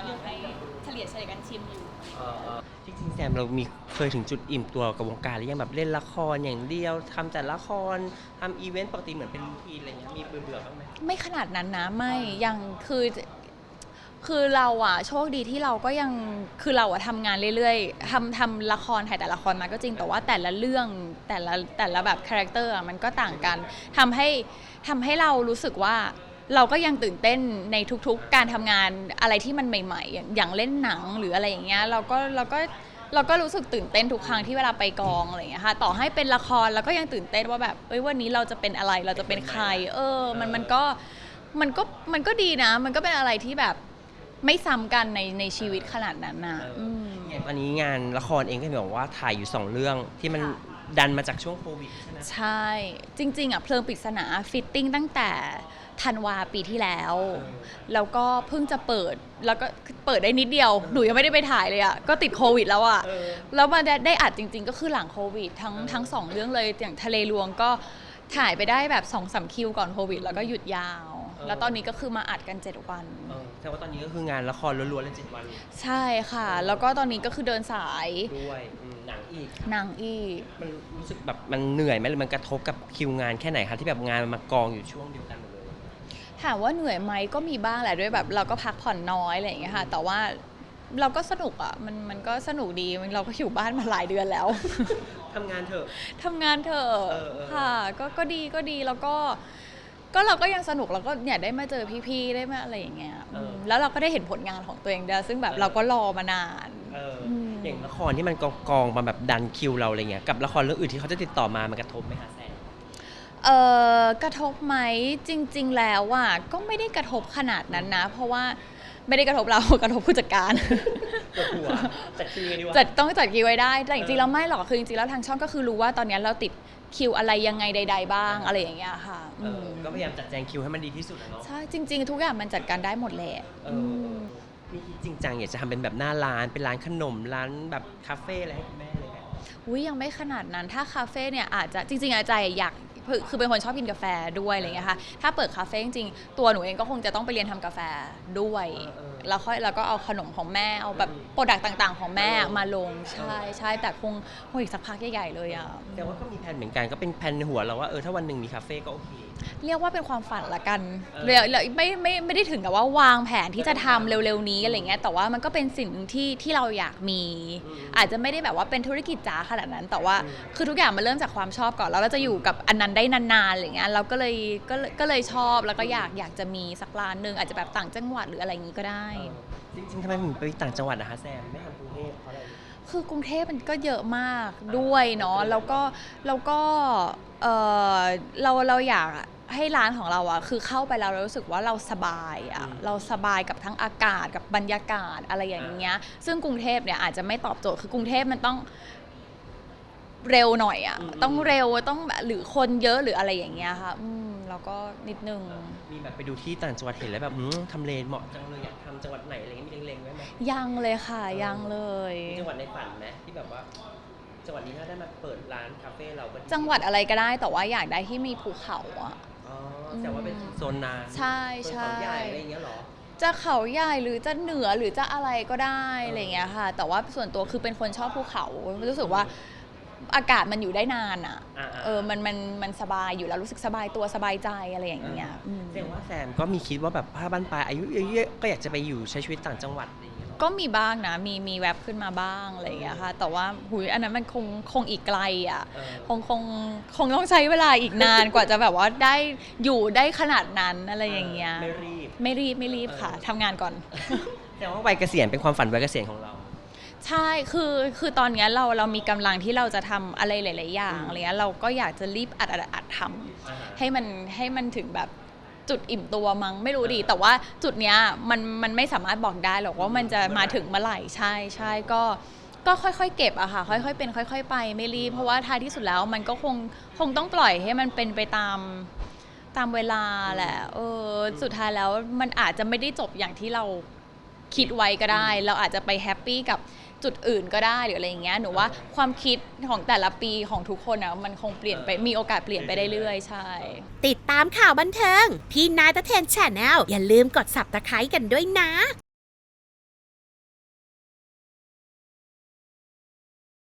กำลังให้เฉลี่ยเฉลี่ยกันชิมอยู่เอ่อเอ่อจริงๆแซมเรามีเคยถึงจุดอิ่มตัวกับวงการหรือยังแบบเล่นละครอย่างเดียวทำแต่ละครทำอีเวนต์ปกติเหมือนเป็นรูทีนอะไรเงี้ยมีเบื่อๆบ้างไหม ไม่ขนาดนั้นนะไม่ยังคือคือเราอะโชคดีที่เราก็ยังคือเราอะทำงานเรื่อยๆทำทำละครถ่ายแต่ละครมาก็จริงแต่ว่าแต่ละเรื่องแต่ละแต่ละแบบคาแรคเตอร์มันก็ต่างกันทำให้ทำให้เรารู้สึกว่า เราก็ยังตื่นเต้นในทุกๆ การทำงานอะไรที่มันใหม่ๆอย่างอย่างเล่นหนังหรืออะไรอย่างเงี้ยเราก็เราก็เราก็รู้สึกตื่นเต้นทุกครั้งที่เวลาไปกองอะไรอย่างเงี้ยค่ะต่อให้เป็นละครเราก็ยังตื่นเต้นว่าแบบเอ้ยวันนี้เราจะเป็นอะไรเราจะเป็นใคร เออ มันมันก็มันก็มันก็ดีนะ มันก็เป็นอะไรที่แบบไม่ซ้ำกันในในชีวิตขนาดนั้นนะเอออืม อย่างตอนนี้งานละครเองก็เห็นบอกว่าถ่ายอยู่สองเรื่องที่มันค่ะ ดันมาจากช่วงโควิดใช่ไหม ใช่ จริง ๆอะเพลิงปริศนาฟิตติ้งตั้งแต่ ธันวาปีที่แล้ว แล้วก็เพิ่งจะเปิด แล้วก็เปิดได้นิดเดียว หนูยังไม่ได้ไปถ่ายเลยอะก็ติดโควิดแล้วอะเออแล้วมาได้ได้อัดจริง ๆ ก็คือหลังโควิด ทั้งทั้งสองเรื่องเลย อย่างทะเลลวงก็ถ่ายไปได้แบบ2อสคิวก่อนโควิด แล้วก็หยุดยาว แล้วตอนนี้ก็คือมาอัดกัน 7 วัน เออแต่ว่าตอนนี้ก็คืองานละครล้วนๆเลยเจ็ดวันใช่ค่ะ แล้วก็ตอนนี้ก็คือเดินสายด้วยอืมหนังอีก หนังอีก มันรู้สึกแบบมันเหนื่อยไหมหรือมันกระทบกับคิวงานแค่ไหนคะที่แบบงานมันมากองอยู่ช่วงเดียวกันหมดเลย ถามว่าเหนื่อยไหมก็มีบ้างแหละด้วยแบบ เราก็พักผ่อนน้อยอะไรอย่างเงี้ยค่ะ แต่ว่าเราก็สนุกอะมันมันก็สนุกดีมันเราก็อยู่บ้านมาหลายเดือนแล้ว ทำงานเถอะ ทำงานเถอะเออเออ ค่ะก็ก็ดีก็ดีแล้วก็ ก็เราก็ยังสนุกแล้วก็เนี่ยได้มาเจอพี่ๆได้มาอะไรอย่างเงี้ยมแล้วเราก็ได้เห็นผลงานของตัวเองด้วยซึ่งแบบเราก็รอมานานเออม อย่างละครที่มันกองกองๆมาแบบดันคิวเราอะไรเงี้ยกับละครเรื่องอื่นที่เขาจะติดต่อมามันกระทบไหมคะแซม เออกระทบไหมจริง ๆ แล้วอะก็ไม่ได้กระทบขนาดนั้นนะ เพราะว่าไม่ได้กระทบเรา กระทบผู้จัดการปวดหัวจัดคิวไงดีวะ จัดต้องจัดคิวไว้ได้ แต่จริงๆเออแล้วไม่หรอกคือจริงๆแล้วทางช่องก็คือรู้ว่าตอนนี้เราติดคิวอะไรยังไงใด ๆ บ้างอะไรอย่างเงี้ยค่ะเออมก็พยายามจัดแจงคิวให้มันดีที่สุดอะเนาะ ใช่จริง ๆ ทุกอย่างมันจัดการได้หมดแหละ เอออนี่คิดจริงจังอยากจะทำเป็นแบบหน้าร้าน เป็นร้านขนม ร้านแบบคาเฟ่อะไรให้คุณแม่เลยไหม อุ้ยยังไม่ขนาดนั้นถ้าคาเฟ่เนี่ยอาจจะจริงๆอาใจอยาก คือเป็นคนชอบกินกาแฟด้วยอะไรเงี้ยค่ะถ้าเปิดคาเฟ่จริงๆตัวหนูเองก็คงจะต้องไปเรียนทำกาแฟด้วย เออแล้วค่อยแล้วก็เอาขนมของแม่เอาแบบโปรดักต์ต่าง ๆ ของแม่เออมาลงใช่ใช่แต่คงคงอีกสักพักใหญ่ๆเลยอะ แต่ว่าก็มีแผนเหมือนกันก็เป็นแผนในหัวเราว่าเออถ้าวันหนึ่งมีคาเฟ่ก็โอเค เรียกว่าเป็นความฝันละกันเออ เรียกเลยไม่ไม่ไม่ได้ถึงกับว่าวางแผนที่จะทำเร็วๆนี้อะไรเงี้ยแต่ว่ามันก็เป็นสิ่งหนึ่งที่ที่เราอยากมีอืมอาจจะไม่ได้แบบว่าเป็นธุรกิจจ๋าขนาดนั้น แต่ว่าอืมคือทุกอย่างมันเริ่มจากความชอบก่อนแล้วเราจะอยู่กับอันนั้นได้นานๆอะไรเงี้ยเราก็เลยก็เลยก็เลยชอบแล้วก็อยากอยากจะมีสักร้านหนึ่งอาจจะแบบต่างจังหวัดหรืออะไรอย่างงี้ก็ได้เออจริงๆทำไมถึงไปต่างจังหวัดนะคะแซม ไม่ทำกรุงเทพเพราะอะไร คือกรุงเทพมันก็เยอะมากด้วยเนาะแล้วก็แล้วก็เออเราเราอยากให้ร้านของเราอะคือเข้าไปแล้วเรารู้สึกว่าเราสบายอะอืมเราสบายกับทั้งอากาศกับบรรยากาศอะไรอย่างเงี้ย ซึ่งกรุงเทพเนี่ยอาจจะไม่ตอบโจทย์คือกรุงเทพมันต้องเร็วหน่อยอะอืม ต้องเร็วต้องแบบหรือคนเยอะหรืออะไรอย่างเงี้ยค่ะอืม แล้วก็นิดนึง มีแบบไปดูที่ต่างจังหวัดเห็นแล้วแบบหืมทำเลเหมาะจังเลยอยากทำจังหวัดไหนอะไรเงี้ยมีเล็งๆไว้ไหมยังเลยค่ะยังเลย มีจังหวัดในฝันไหมที่แบบว่า จังหวัดนี้ถ้าได้มาเปิดร้านคาเฟ่เราก็จังหวัดอะไรก็ได้แต่ว่าอยากได้ที่มีภูเขาอะอ๋อแต่ว่าเป็นโซนนาใช่โซนใช่เขาใหญ่อะไรอย่างเงี้ยเหรอจะเขาใหญ่หรือจะเหนือหรือจะอะไรก็ได้เออออะไรอย่างเงี้ยค่ะ แต่ว่าส่วนตัวคือเป็นคนชอบภูเขารู้สึกว่า อากาศมันอยู่ได้นานอะ อ่าๆ เออมันมันมันสบายอยู่แล้วรู้สึกสบายตัวสบายใจอะไรอย่างเงี้ยอืม แสดงว่าแซมก็มีคิดว่าแบบถ้าบ้านปลายอายุเยอะๆก็อยากจะไปอยู่ใช้ชีวิตต่างจังหวัดอะไรอย่างเงี้ยเหรอ ก็มีบ้างนะ มีมีแวบขึ้นมาบ้างอะไรอย่างเงี้ยค่ะ แต่ว่าหุยอันนั้นมันคงคงอีกไกลอะ เออ คงคงคงต้องใช้เวลาอีกนาน กว่าจะแบบว่าได้อยู่ได้ขนาดนั้นอะไรอย่างเงี้ย ไม่รีบ ไม่รีบไม่รีบค่ะเออ ทำงานก่อนแต่ว่าวัยเกษียณเป็นความฝันวัยเกษียณของเรา ใช่ คือ คือตอนเนี้ยเรา เรามีกำลังที่เราจะทำอะไรหลาย ๆ อย่างอืมอะไรเงี้ย เราก็อยากจะรีบอัดอัดอัดทำอ่าฮะให้มัน ให้มันถึงแบบจุดอิ่มตัวมั้ง ไม่รู้ดิแต่ว่าจุดเนี้ยมัน มันไม่สามารถบอกได้หรอกว่ามันจะมาถึงเมื่อไหร่ ใช่ ใช่ ก็ ก็ค่อย ๆ เก็บอะค่ะ ค่อย ๆ เป็น ค่อย ๆ ไป ไม่รีบ เพราะว่าท้ายที่สุดแล้วมันก็คง คงต้องปล่อยให้มันเป็นไปตาม ตามเวลาแหละ เออ สุดท้ายแล้วมันอาจจะไม่ได้จบอย่างที่เรา คิดไว้ก็ได้ เราอาจจะไปแฮปปี้กับ จุดอื่นก็ได้หรืออะไรอย่างเงี้ยหนูว่าความคิดของแต่ละปีของทุกคนอะมันคงเปลี่ยนไปมีโอกาสเปลี่ยนไปได้เรื่อยๆใช่ ติดตามข่าวบันเทิงพี่นายตะเทนแชนแนลอย่าลืมกด subscribe กันด้วยนะ